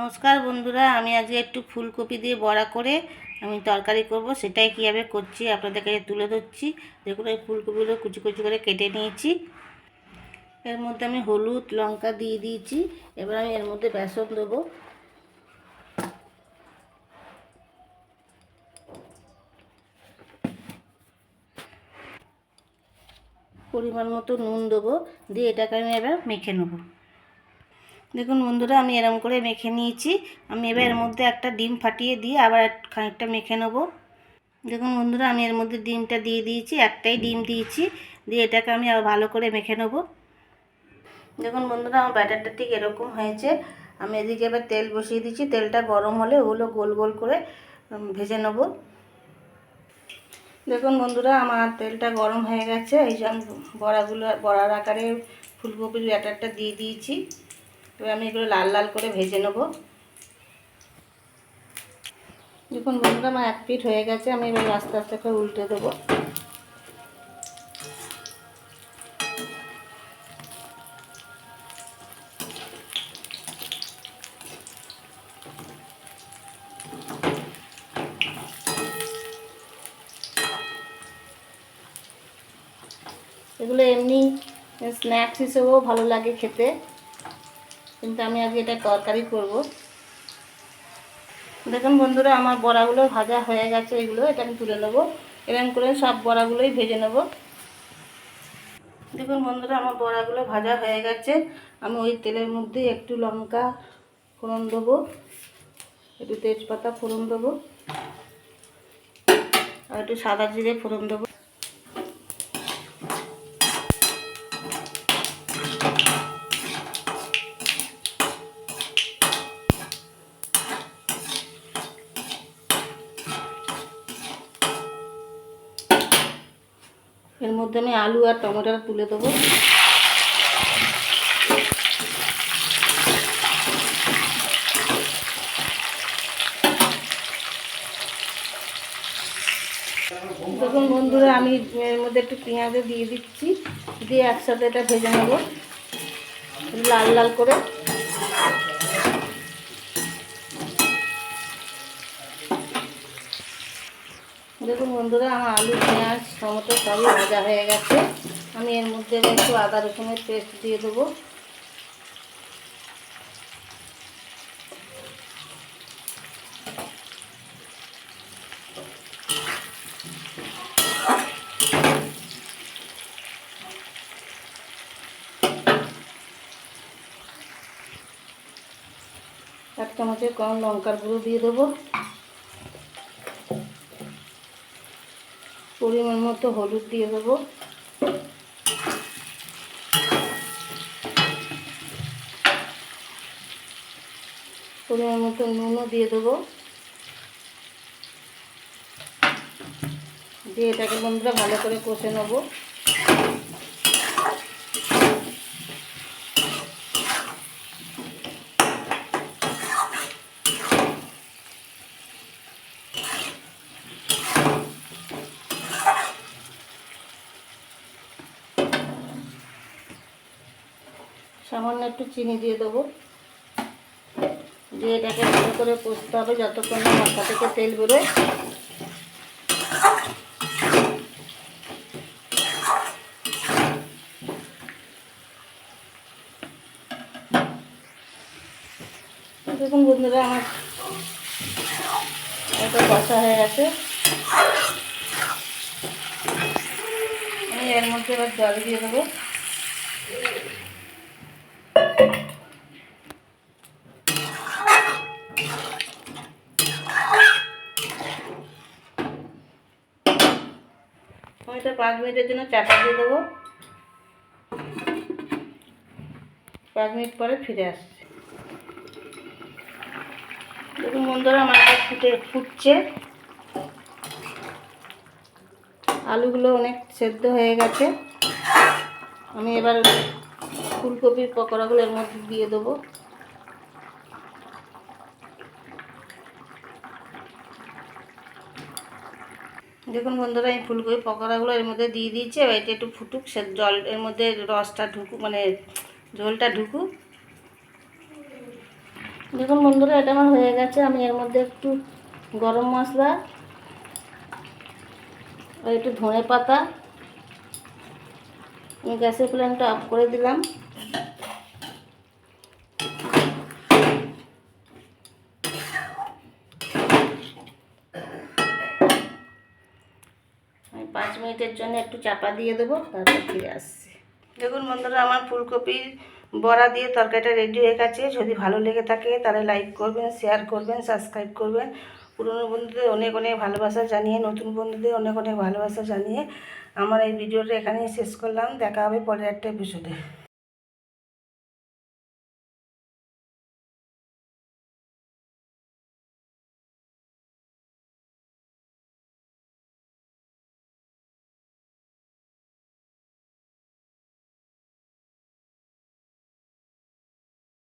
নমস্কার বন্ধুরা, আমি আজকে একটু ফুলকপি দিয়ে বড়া করে আমি তরকারি করব, সেটাই কীভাবে করছি আপনাদের কাছে তুলে ধরছি। দেখুন, এই ফুলকপিগুলো কুচি কুচি করে কেটে নিয়েছি। এর মধ্যে আমি হলুদ, লঙ্কা দিয়ে দিয়েছি। এবার আমি এর মধ্যে বেসন দেবো। পরিমাণ মতো নুন দেবো, দিয়ে এটাকে আমি এবার মেখে নেব। দেখুন বন্ধুরা, আমি এরম করে মেখে নিয়েছি। আমি এবার এর মধ্যে একটা ডিম ফাটিয়ে দিয়ে আবার খানিকটা মেখে নেব। দেখুন বন্ধুরা, আমি এর মধ্যে ডিমটা দিয়ে দিয়েছি, একটাই ডিম দিয়েছি। দিয়ে এটাকে আমি আবার ভালো করে মেখে নেব। দেখুন বন্ধুরা, আমার ব্যাটারটা ঠিক এরকম হয়েছে। আমি এদিকে এবার তেল বসিয়ে দিচ্ছি। তেলটা গরম হলে ওগুলো গোল গোল করে ভেজে নেব। দেখুন বন্ধুরা, আমার তেলটা গরম হয়ে গেছে। এই যে বড়াগুলো, বড়ার আকারে ফুলকপির ব্যাটারটা দিয়ে দিয়েছি। এবার আমি এগুলো লাল লাল করে ভেজে নেব। দেখুন বন্ধুরা, আমার এক পিঠ হয়ে গেছে, আমি এবার আস্তে আস্তে করে উল্টে দেবো। এগুলো এমনি স্ন্যাক্স হিসেবেও ভালো লাগে খেতে। কিন্তু আমি আজকে এটা তরকারি করব। দেখুন বন্ধুরা, আমার বড়াগুলো ভাজা হয়ে গেছে, এগুলো এটা আমি তুলে নেব। এরকম করে সব বড়াগুলোই ভেজে নেব। দেখুন বন্ধুরা, আমার বড়াগুলো ভাজা হয়ে গেছে। আমি ওই তেলের মধ্যে একটু লঙ্কা ফোড়ন দেবো, একটু তেজপাতা ফোড়ন দেবো, আর একটু সাদা জিরে ফোড়ন দেবো। এর মধ্যে আমি আলু আর টমেটোটা তুলে দেবো। দেখুন বন্ধুরা, আমি এর মধ্যে একটু পেঁয়াজও দিয়ে দিচ্ছি। দিয়ে একসাথে এটা ভেজে নেব। লাল লাল করে। দেখুন বন্ধুরা, আমার আলু, পেঁয়াজ, টমেটো সবই ভাজা হয়ে গেছে। আমি এর মধ্যে একটু আদা রসুনের পেস্ট দিয়ে দেবো। এক চামচের কম লঙ্কার গুঁড়ো দিয়ে দেবো। পরিমাণ মতো হলুদ দিয়ে দেবো। পরিমাণ মতো নুনও দিয়ে দেবো। দিয়ে এটাকে বন্ধুরা ভালো করে কষে নেব। সামান্য একটু চিনি দিয়ে দেবো। দিয়ে এটাকে ভালো করে কষতে হবে যতক্ষণ না মশলা থেকে তেল বেরোয়। দেখুন বন্ধুরা, আমার এটা কষা হয়ে গেছে। আমি এর মধ্যে এবার জল দিয়ে দেবো। আমি এটা পাঁচ মিনিটের জন্য চাপা দিয়ে দেবো। পাঁচ মিনিট পরে ফিরে আসছে। দেখুন বন্ধুরা, আমার এটা ফুটে ফুটছে। আলুগুলো অনেক সেদ্ধ হয়ে গেছে। আমি এবার ফুলকপির পকোড়াগুলো এর মধ্যে দিয়ে দেবো। দেখুন বন্ধুরা, এই ফুলকপি পকোড়াগুলো এর মধ্যে দিয়ে দিয়েছি। এবার এটা একটু ফুটুক, সে জল এর মধ্যে রসটা ঢুকুক মানে ঝোলটা ঢুকুক। দেখুন বন্ধুরা, এটা আমার হয়ে গেছে। আমি এর মধ্যে একটু গরম মশলা একটু ধনে পাতা গ্যাসের ফ্লেমটা অফ করে দিলাম আমি পাঁচ মিনিটের জন্য একটু চাপা দিয়ে দেবো, তারপর ফিরে আসছি। দেখুন বন্ধুরা, আমার ফুলকপির বড়া দিয়ে তরকারিটা রেডি হয়ে গেছে। যদি ভালো লেগে থাকে তাহলে লাইক করবেন শেয়ার করবেন সাবস্ক্রাইব করবেন। পুরনো বন্ধুদের অনেক অনেক ভালোবাসা জানিয়ে, নতুন বন্ধুদের অনেক অনেক ভালোবাসা জানিয়ে আমার এই ভিডিওটা এখানেই শেষ করলাম। দেখা হবে পরের একটা এপিসোডে